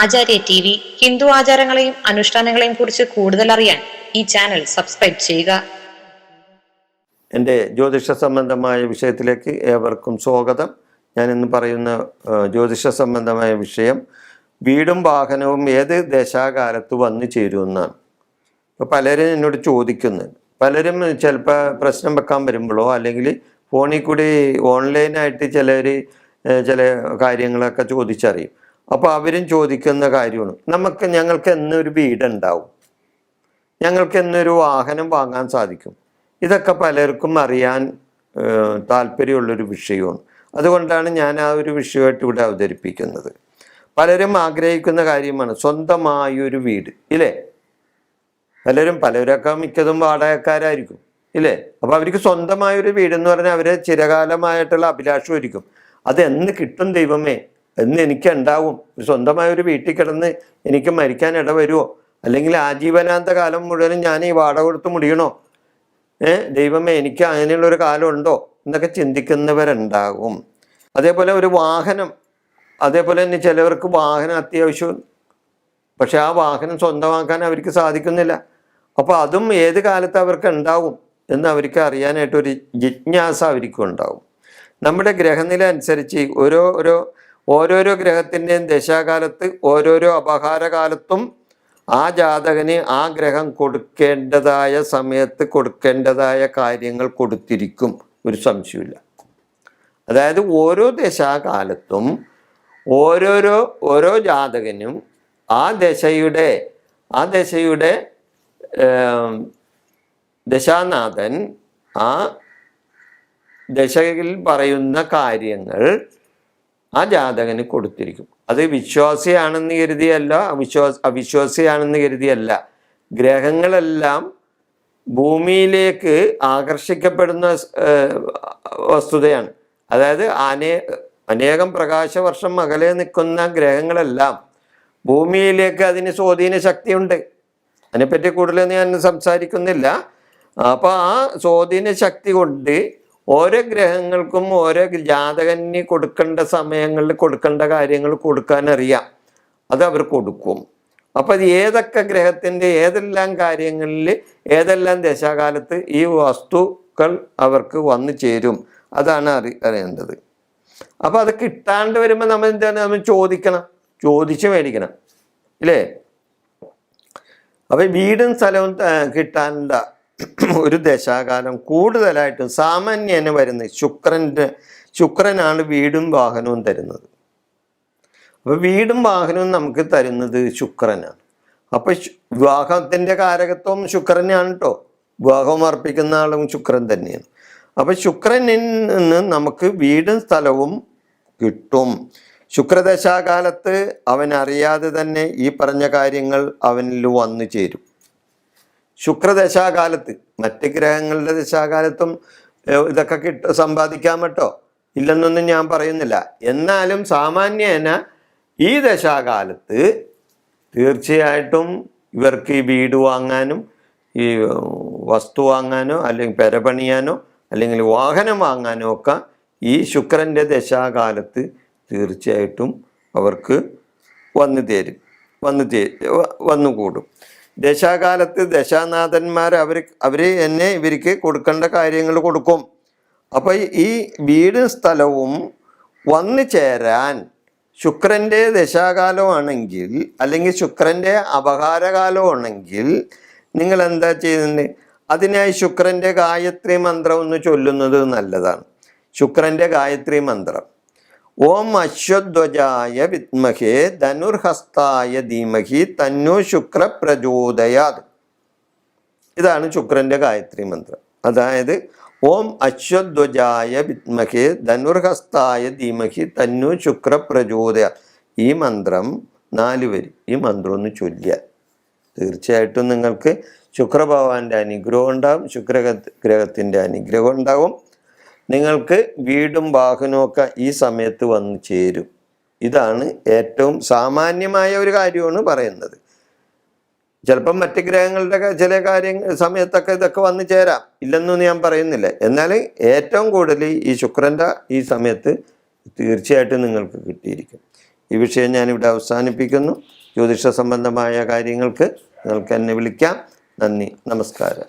ആചാര്യ T V Hindu ആചാരങ്ങളെയും അനുഷ്ഠാനങ്ങളെയും കുറിച്ച് കൂടുതൽ അറിയാൻ ഈ ചാനൽ സബ്സ്ക്രൈബ് ചെയ്യുക. എന്റെ ജ്യോതിഷ സംബന്ധമായ വിഷയത്തിലേക്ക് ഏവർക്കും സ്വാഗതം. ഞാൻ ഇന്ന് പറയുന്ന ജ്യോതിഷ സംബന്ധമായ വിഷയം വീടും വാഹനവും ഏത് ദശാകാലത്ത് വന്നു ചേരുമെന്നാണ്. ഇപ്പോൾ പലരും എന്നോട് ചോദിക്കുന്നുണ്ട് പലരും ചിലപ്പോൾ പ്രശ്നം വെക്കാൻ വരുമ്പോഴോ അല്ലെങ്കിൽ ഫോണിൽ കൂടി ഓൺലൈനായിട്ട് ചിലർ ചില കാര്യങ്ങളൊക്കെ ചോദിച്ചറിയും. അപ്പോൾ അവരും ചോദിക്കുന്ന കാര്യമാണ്. നമുക്ക് ഞങ്ങൾക്ക് എന്നൊരു വീടുണ്ടാവും. ഞങ്ങൾക്ക് എന്നൊരു വാഹനം വാങ്ങാൻ സാധിക്കും. ഇതൊക്കെ പലർക്കും അറിയാൻ താല്പര്യമുള്ളൊരു വിഷയമാണ്. അതുകൊണ്ടാണ് ഞാൻ ആ ഒരു വിഷയമായിട്ട് ഇവിടെ അവതരിപ്പിക്കുന്നത്. പലരും ആഗ്രഹിക്കുന്ന കാര്യമാണ് സ്വന്തമായൊരു വീട് ഇല്ലേ? പലരും പലരൊക്കെ മിക്കതും വാടകക്കാരായിരിക്കും ഇല്ലേ? അപ്പോൾ അവർക്ക് സ്വന്തമായൊരു വീടെന്ന് പറഞ്ഞാൽ അവരെ ചിരകാലമായിട്ടുള്ള അഭിലാഷമായിരിക്കും അത് എന്ന് കിട്ടും ദൈവമേ? എന്ന് എനിക്ക് ഉണ്ടാവും ഒരു സ്വന്തമായ ഒരു വീട്ടിൽ കിടന്ന് എനിക്ക് മരിക്കാൻ ഇട വരുമോ അല്ലെങ്കിൽ ആജീവനാന്ത കാലം മുഴുവനും ഞാൻ ഈ വാടക കൊടുത്ത് മുടിയണോ? ഏ ദൈവമേ എനിക്ക് അങ്ങനെയുള്ള ഒരു കാലം ഉണ്ടോ എന്നൊക്കെ ചിന്തിക്കുന്നവരുണ്ടാകും. അതേപോലെ ഒരു വാഹനം. അതേപോലെ തന്നെ ചിലവർക്ക് വാഹനം അത്യാവശ്യം. പക്ഷെ ആ വാഹനം സ്വന്തമാക്കാൻ അവർക്ക് സാധിക്കുന്നില്ല. അപ്പോൾ അതും ഏത് കാലത്ത് അവർക്ക് ഉണ്ടാവും എന്ന് അവർക്ക് അറിയാനായിട്ടൊരു ജിജ്ഞാസ അവർക്കും ഉണ്ടാവും നമ്മുടെ ഗ്രഹനില അനുസരിച്ച് ഓരോ ഓരോ ഓരോരോ ഗ്രഹത്തിന്റെയും ദശാകാലത്ത് ഓരോരോ അപഹാരകാലത്തും ആ ജാതകന് ആ ഗ്രഹം കൊടുക്കേണ്ടതായ സമയത്ത് കൊടുക്കേണ്ടതായ കാര്യങ്ങൾ കൊടുത്തിരിക്കും. ഒരു സംശയമില്ല അതായത് ഓരോ ദശാകാലത്തും ഓരോരോ ഓരോ ജാതകനും ആ ദശയുടെ ആ ദശയുടെ ദശാനാഥൻ ആ ദശയിൽ പറയുന്ന കാര്യങ്ങൾ ആ ജാതകന് കൊടുത്തിരിക്കും. അത് വിശ്വാസിയാണെന്ന് കരുതിയല്ല അവിശ്വാസ അവിശ്വാസിയാണെന്ന് കരുതിയല്ല. ഗ്രഹങ്ങളെല്ലാം ഭൂമിയിലേക്ക് ആകർഷിക്കപ്പെടുന്ന വസ്തുതയാണ്. അതായത് അനേ അനേകം പ്രകാശവർഷം അകലെ നിൽക്കുന്ന ഗ്രഹങ്ങളെല്ലാം ഭൂമിയിലേക്ക് അതിന് സ്വാധീന ശക്തിയുണ്ട്. അതിനെപ്പറ്റി കൂടുതലൊന്നും ഞാൻ സംസാരിക്കുന്നില്ല. അപ്പോൾ ആ സ്വാധീന ശക്തി കൊണ്ട് ഓരോ ഗ്രഹങ്ങൾക്കും ഓരോ ജാതകന് കൊടുക്കേണ്ട സമയങ്ങളിൽ കൊടുക്കേണ്ട കാര്യങ്ങൾ കൊടുക്കാൻ അറിയാം. അത് അവർ കൊടുക്കും. അപ്പം അത് ഏതൊക്കെ ഗ്രഹത്തിന്റെ ഏതെല്ലാം കാര്യങ്ങളിൽ ഏതെല്ലാം ദശാകാലത്ത് ഈ വസ്തുക്കൾ അവർക്ക് വന്നു ചേരും? അതാണ് അറി അറിയേണ്ടത്. അപ്പോൾ അത് കിട്ടാണ്ട് വരുമ്പോൾ നമ്മൾ എന്താണ് നമ്മൾ ചോദിക്കണം? ചോദിച്ച് മേടിക്കണം. ഇല്ലേ? അപ്പം വീടും സ്ഥലവും കിട്ടാണ്ട ഒരു ദശാകാലം കൂടുതലായിട്ടും സാമാന്യേന വരുന്ന ശുക്രന്റെ ശുക്രനാണ് വീടും വാഹനവും തരുന്നത്. അപ്പോൾ വീടും വാഹനവും നമുക്ക് തരുന്നത് ശുക്രനാണ്. അപ്പോൾ വിവാഹത്തിന്റെ കാരകത്വം ശുക്രനാണ് കേട്ടോ വിവാഹം അർപ്പിക്കുന്ന ആളും ശുക്രൻ തന്നെയാണ്. അപ്പോൾ ശുക്രനിൽ നിന്ന് നമുക്ക് വീടും സ്ഥലവും കിട്ടും. ശുക്രദശാകാലത്ത് അവൻ അറിയാതെ തന്നെ ഈ പറഞ്ഞ കാര്യങ്ങൾ അവനിൽ വന്നു ചേരും. ശുക്രദശാകാലത്ത്. മറ്റ് ഗ്രഹങ്ങളുടെ ദശാകാലത്തും ഇതൊക്കെ കിട്ട സമ്പാദിക്കാൻ പറ്റോ? ഇല്ലെന്നൊന്നും ഞാൻ പറയുന്നില്ല. എന്നാലും സാമാന്യേന ഈ ദശാകാലത്ത് തീർച്ചയായിട്ടും ഇവർക്ക് ഈ വീട് വാങ്ങാനും ഈ വസ്തു വാങ്ങാനോ അല്ലെങ്കിൽ പെര പണിയാനോ അല്ലെങ്കിൽ വാഹനം വാങ്ങാനോ ഒക്കെ ഈ ശുക്രന്റെ ദശാകാലത്ത് തീർച്ചയായിട്ടും അവർക്ക് വന്നു തരും. വന്നു തേ വന്നുകൂടും ദശാകാലത്ത് ദശാനാഥന്മാർ അവർ അവർ എന്നെ ഇവർക്ക് കൊടുക്കേണ്ട കാര്യങ്ങൾ കൊടുക്കും. അപ്പോൾ ഈ വീടും സ്ഥലവും വന്നു ചേരാൻ ശുക്രന്റെ ദശാകാലമാണെങ്കിൽ അല്ലെങ്കിൽ ശുക്രന്റെ അപകാരകാലമാണെങ്കിൽ നിങ്ങൾ എന്താ ചെയ്യുന്നത്? അതിനായി ശുക്രന്റെ ഗായത്രി മന്ത്രം ഒന്ന് ചൊല്ലുന്നത് നല്ലതാണ്. ശുക്രന്റെ ഗായത്രി മന്ത്രം. ഓം അശ്വധ്വജായ വിത്മഹേ ധനുർഹസ്തായ ധീമഹി തന്നു ശുക്ര പ്രചോദയാത്. ഇതാണ് ശുക്രന്റെ ഗായത്രി മന്ത്രം. അതായത് ഓം അശ്വധ്വജായ വിദ്മഹേ ധനുർഹസ്തായ ധീമഹി തന്നു ശുക്ര പ്രചോദയ ഈ മന്ത്രം നാല് വരി. ഈ മന്ത്രം ഒന്ന് ചൊല്ലിയാൽ തീർച്ചയായിട്ടും നിങ്ങൾക്ക് ശുക്രഭഗവാന്റെ അനുഗ്രഹം ഉണ്ടാകും ശുക്ര ഗ്രഹത്തിന്റെ അനുഗ്രഹം ഉണ്ടാവും. നിങ്ങൾക്ക് വീടും വാഹനമൊക്കെ ഈ സമയത്ത് വന്ന് ചേരും. ഇതാണ് ഏറ്റവും സാമാന്യമായ ഒരു കാര്യമാണ് പറയുന്നത്. ചിലപ്പം മറ്റ് ഗ്രഹങ്ങളുടെ ചില കാര്യങ്ങൾ സമയത്തൊക്കെ ഇതൊക്കെ വന്നു ചേരാം. ഇല്ലെന്നൊന്നും ഞാൻ പറയുന്നില്ല. എന്നാൽ ഏറ്റവും കൂടുതൽ ഈ ശുക്രന്റെ ഈ സമയത്ത് തീർച്ചയായിട്ടും നിങ്ങൾക്ക് കിട്ടിയിരിക്കും. ഈ വിഷയം ഞാനിവിടെ അവസാനിപ്പിക്കുന്നു. ജ്യോതിഷ സംബന്ധമായ കാര്യങ്ങൾക്ക് നിങ്ങൾക്ക് എന്നെ വിളിക്കാം. നന്ദി. നമസ്കാരം.